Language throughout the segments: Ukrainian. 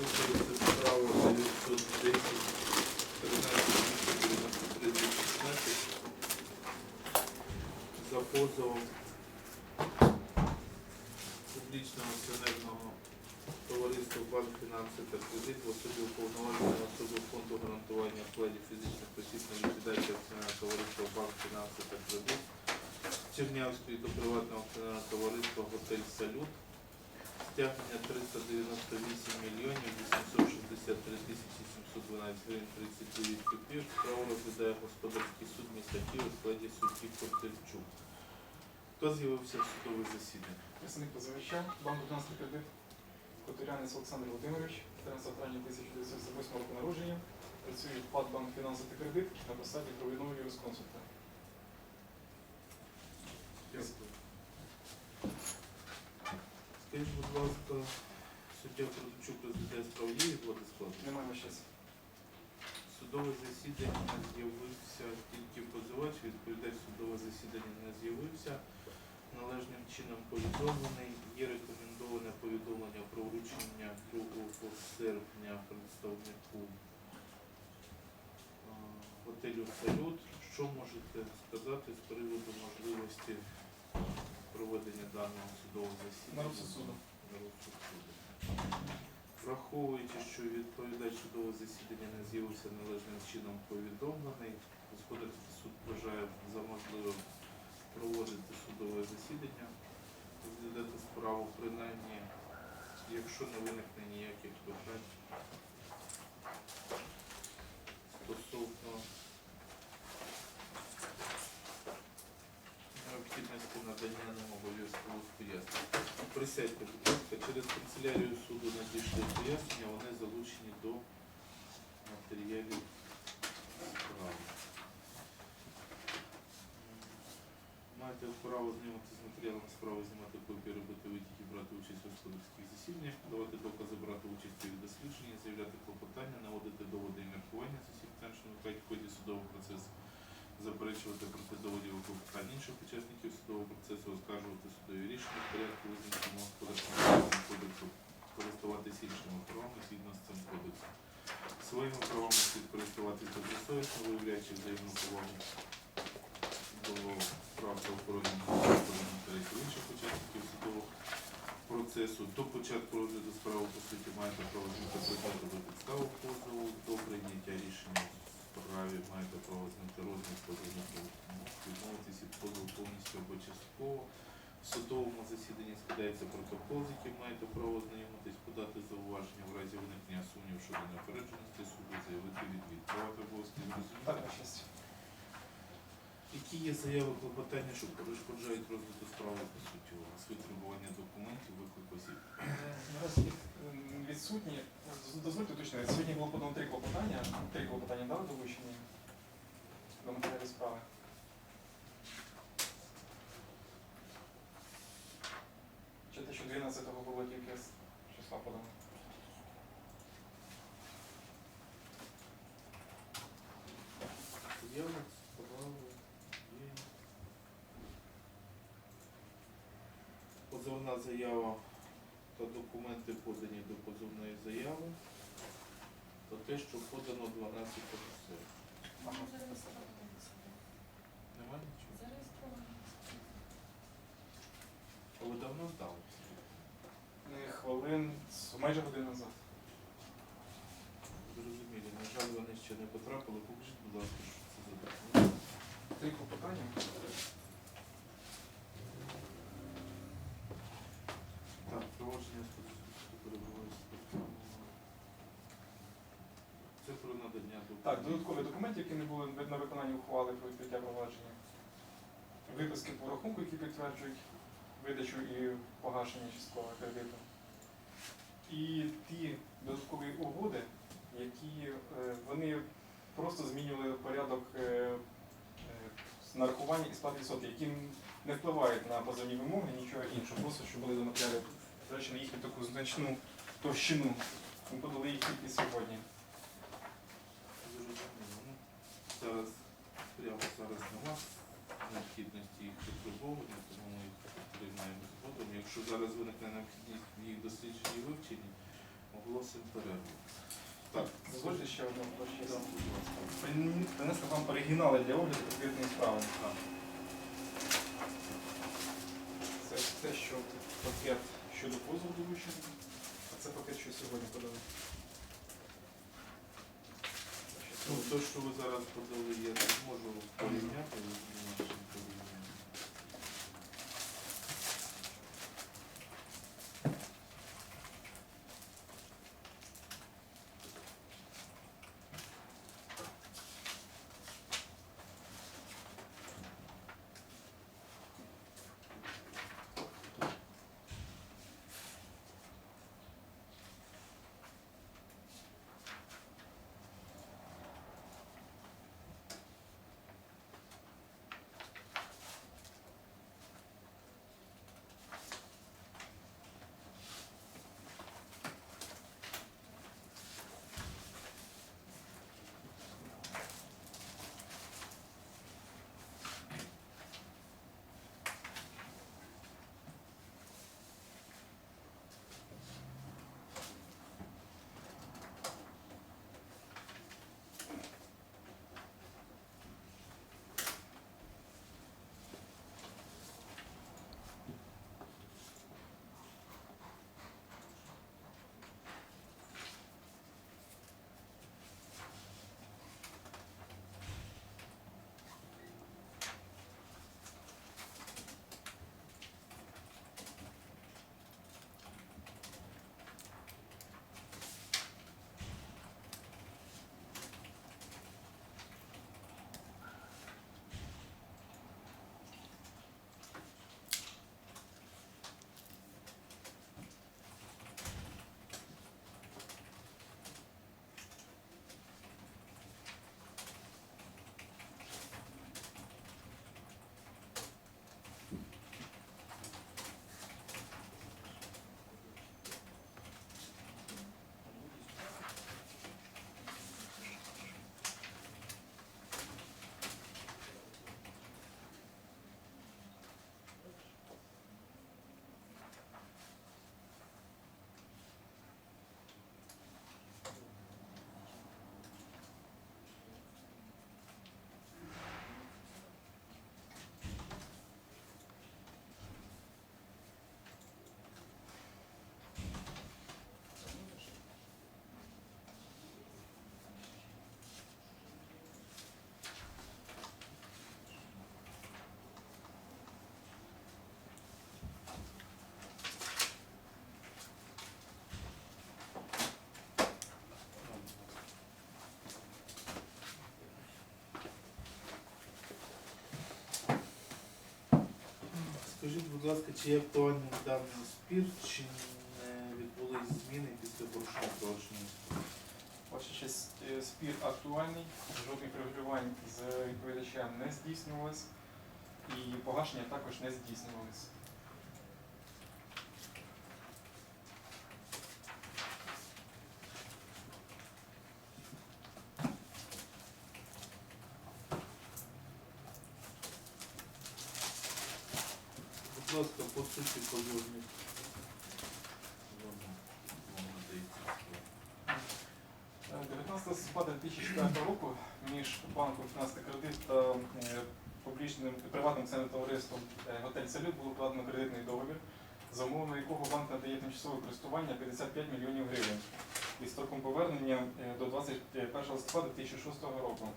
Слухається справа 910 13 за позовом публічного акціонерного товариства Банк фінанси та кредит в особі уповноваженої особи фонду гарантування вкладів фізичних осіб на товариства Банк фінанси та кредит Чернявської до приватного акціонерного товариства Готель Салют стягнення 398 мільйонів 863 тисячі 712 гривень 39 копійок. Справу розглядає господарський суд міста Києва у складі судді Коптельчук. Хто з'явився в судове засідання? Представник позивача, банк 15 кредит, Котурянець Олександр Володимирович, 14 травня 1998 року народження, працює в ПАД Банк Фінанси та кредит на посаді провідного юрисконсульта. Дякую. Скажіть, будь ласка, суддя Коптельчук розглядає справу є відводи складу? Немає час. Судове засідання з'явився тільки позивач, відповідач судове засідання не з'явився. Належним чином повідомлений. Є рекомендоване повідомлення про вручення 2 серпня представнику готелю Салют. Що можете сказати з приводу можливості проведення даного судового засідання? На розсуд суду. Враховуючи, що відповідач судового засідання не з'явився належним чином повідомлений, господарський суд вважає за можливим проводити судове засідання, розглядати справу принаймні, якщо не виникне ніяких питань. Стосовно необхідності надання нам обов'язкових пояснень. Присядьте, будь ласка, через канцелярію суду надійшли пояснення, вони залучені до матеріалів справи. Маєте право знімати з матеріалами справи, знімати копії, робити витяги, брати участь у господарських засіданнях, давати докази, брати участь у дослідженні, заявляти клопотання, наводити доводи і міркування з усіх питань, що виникають в ході судового процесу, заперечувати проти доводів клопотань інших учасників судового процесу, оскаржувати судові рішення в порядку визначеному господарським кодексу, користуватись іншими правами згідно з цим кодексом. Своїми правами слід користуватись добросовісно, виявляючи взаємну повагу до прав правоохоронних та інших учасників судового процесу. До початку розгляду справи по суті маєте знати предмети до підстави позову, до прийняття рішення справі маєте право знати розмір позовного відмовитися від позову повністю або частково. В судовому засіданні складається протокол, з яким маєте право ознайомитись, подати зауваження в разі виникнення сумнів щодо неопередженості суду, заявити відвід. Права та обов'язки зрозуміли? Які є заяви клопотання, що перешкоджають розгляду справи по суті у вас? Витребування документів, виклик осіб. Е, Наразі відсутні. Дозвольте уточнити. Сьогодні було подано три клопотання. Три клопотання дали долучені до матеріалів справи. Чи те, що 12-го було тільки з числа подано? Заява справи є. Позовна заява та документи подані до позовної заяви. Та те, що подано 12 серпня. Ага. Немає нічого? А ви давно здали? Не хвилин, майже годину назад. Зрозумілі. На жаль, вони ще не потрапили. Покажіть, будь ласка, що це за документ. Три клопотання. Так, провадження специфічно перебуває Це про надання документів. Так, додаткові документи, які не були на виконанні ухвали про відкриття провадження. Виписки по рахунку, які підтверджують видачу і погашення часткового кредиту. І ті додаткові угоди, які е, вони просто змінювали порядок е, е, нарахування і сплати відсотків, які не впливають на позовні вимоги, нічого іншого, просто щоб були до матеріалів, до на їхню таку значну товщину. Ми подали їх тільки сьогодні. Зрозуміло. Ну, Зараз, прямо зараз нема необхідності їх витребовування, тому ми їх приймаємо згодом. Якщо зараз виникне необхідність в їх дослідженні і вивченні, Оголосимо перерву. Так, Дозвольте ще одну Да, будь ласка. Прин- Принести вам оригінали для огляду конкретної справи. Це те, що пакет щодо позову долучений, а це пакет, що сьогодні подали. Це що Ну, сьогодні. Те, що ви зараз подали, я не можу порівняти Скажіть, будь ласка, чи є актуальним даний спір, чи не відбулись зміни після порушення провадження? Ваша честь, спір актуальний, жодних регулювань з відповідачем не здійснювалось і погашення також не здійснювалось. Будь по суті. Е, 19 листопада 2004 року між банком «15 кредит та е, публічним приватним центром товариством е, Готель Салют було укладено кредитний договір, за умовами якого банк надає тимчасове користування 55 мільйонів гривень із строком повернення е, до 21 листопада 2006 року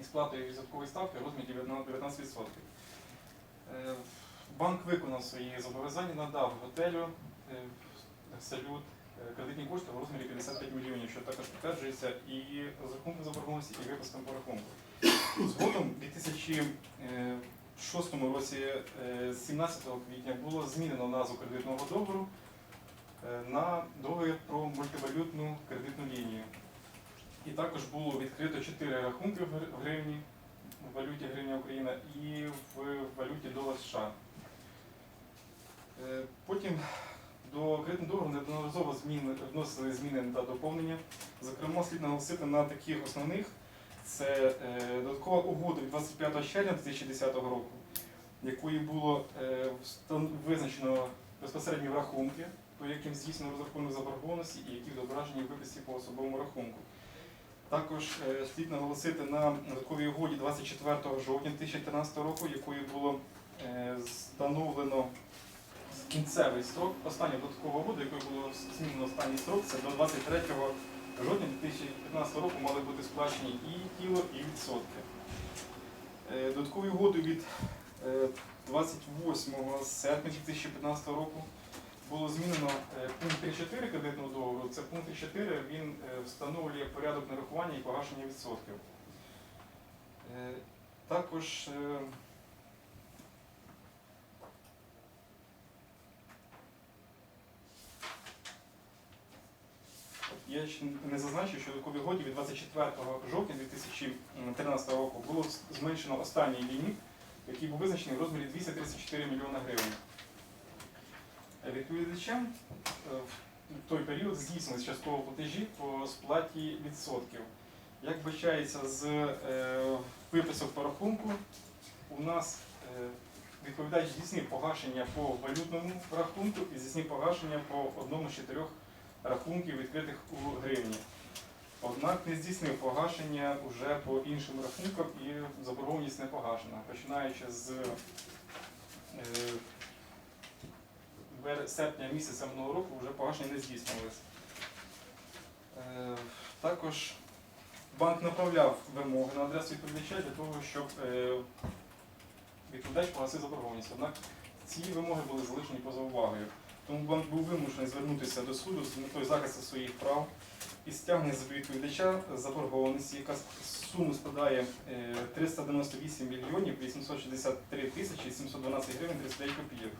і сплатою відсоткової ставки в розмірі 19%. Е, Банк виконав свої зобов'язання, надав готелю е, салют е, кредитні кошти в розмірі 55 мільйонів, що також підтверджується і розрахунком заборгованості, і випуском по рахунку. Згодом у 2006 році, е, 17 квітня, було змінено назву кредитного договору е, на договір про мультивалютну кредитну лінію. І також було відкрито 4 рахунки в гривні, в валюті гривня Україна і в валюті долар США. Е, Потім до кредитного договору неодноразово зміни, вносили зміни та доповнення. Зокрема, слід наголосити на таких основних. Це е, додаткова угода від 25 червня 2010 року, якою було е, визначено безпосередні рахунки по яким здійснено розрахунок заборгованості і які відображені в виписі по особовому рахунку. Також слід наголосити на додатковій угоді 24 жовтня 2013 року, якою було встановлено кінцевий строк, остання додаткова угода, якою було змінено останній строк, це до 23 жовтня 2015 року мали бути сплачені і тіло, і відсотки. Е, Додатковою угодою від е, 28 серпня 2015 року було змінено е, пункт 3.4 кредитного договору. Це пункт 3.4, він е, встановлює порядок нарахування і погашення відсотків. Е, Також Я ще не зазначив, що в угоді від 24 жовтня 2013 року було зменшено останній ліміт, який був визначений в розмірі 234 мільйона гривень. Е, Відповідачем е, в той період здійснились частково платежі по сплаті відсотків. Як вбачається з е, виписок по рахунку, у нас відповідач здійснив погашення по валютному рахунку і здійснив погашення по одному з чотирьох рахунків, відкритих у гривні. Однак не здійснив погашення вже по іншим рахункам і заборгованість не погашена. Починаючи з е, серпня місяця минулого року вже погашення не здійснювалися. Е, Також банк направляв вимоги на адресу відповідача для того, щоб е, відповідач погасив заборгованість. Однак ці вимоги були залишені поза увагою. Тому банк був вимушений звернутися до суду з метою захисту своїх прав і стягнення з відповідача заборгованості, яка сума складає е, 398 мільйонів 863 тисячі 712 гривень 39 копійок,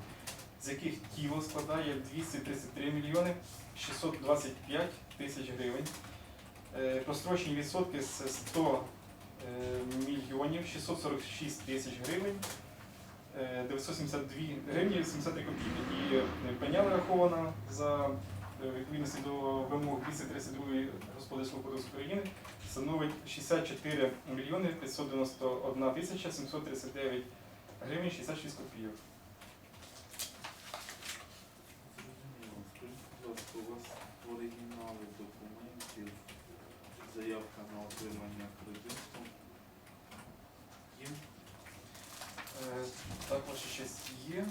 з яких тіло складає 233 мільйони 625 тисяч гривень. Е, Прострочені відсотки з 100 е, мільйонів 646 тисяч гривень. Е, 972 гривні 83 копійки. І е, пеня нарахована за е, відповідності до вимог 232 Господарського кодексу України становить 64 мільйони 591 тисяча 739 гривень 66 копійок. Зрозуміло. Скажіть, будь ласка, у вас оригінали документів, заявка на отримання кредиту є? Е, Також щось є,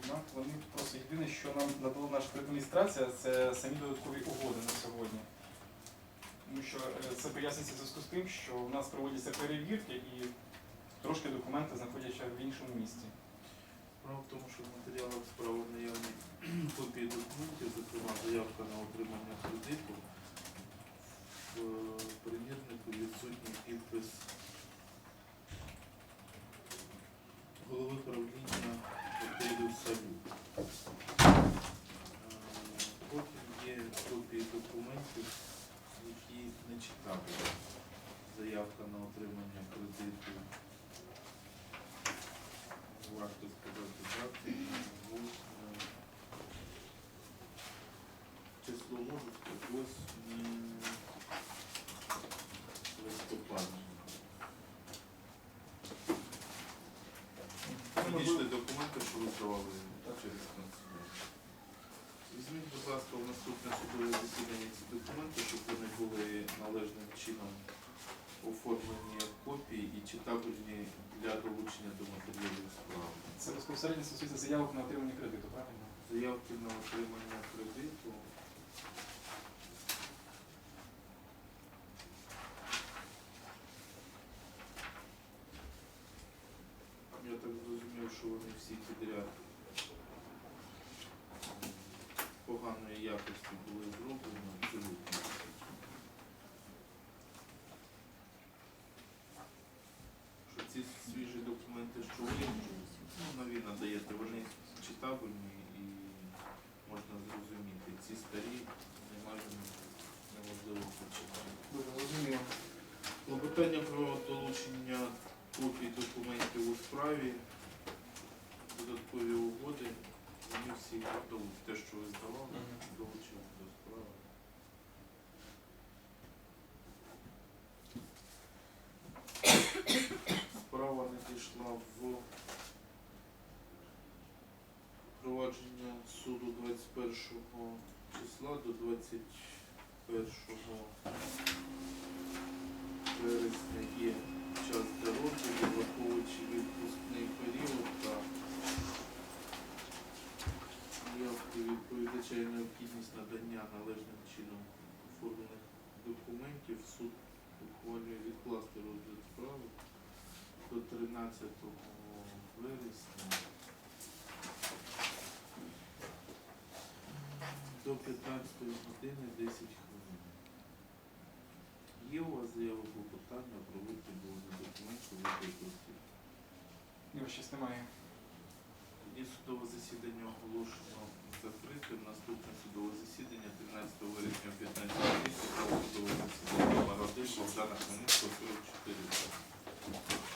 однак вони просто єдине, що нам надала наша адміністрація, це самі додаткові угоди на сьогодні. Тому що е, це пояснюється в зв'язку з тим, що в нас проводяться перевірки і трошки документи знаходяться в іншому місці. Справа в тому, що в матеріалах справи наявні копії документів, зокрема заявка на отримання кредиту. В е, примірнику відсутній підпис голови правління готелю Салют. Е, Потім є копії документів, читали. Заявка на отримання кредиту варто сказати число можу сказати, восьме листопада. Підійшли документи, що ви здавали через канцелярію. Ласка, в наступне судове засідання ці документи, щоб вони були належним чином оформлені як копії і читабельні для долучення до матеріалів справи. Це безпосередньо стосується заявок на отримання кредиту, правильно? Заявки на отримання кредиту. Я так зрозумів, що вони всі підряд якості були зроблені абсолютно. Що ці свіжі документи, що ви ну, нові надаєте, вони читабельні і можна зрозуміти. Ці старі майже неможливо прочитати. Розумію. Клопотання про долучення копій документів у справі, додаткові угоди, всі готові. Те, що ви здавали, Мгм. долучили до справи. Справа надійшла в провадження суду 21 числа до 21 вересня є час для розгляду, враховуючи відпускний період та явки відповідача і необхідність надання належним чином оформлених документів, суд ухвалює відкласти розгляд справи до 13 вересня до 15 години 10 хвилин. Є у вас заява клопотання про витребування документів викликості? Його щось немає. Тоді судове засідання оголошено закритим. Наступне судове засідання 13 вересня 15 місяця. Судове засідання номер 1 Богдана Хмельницького 44.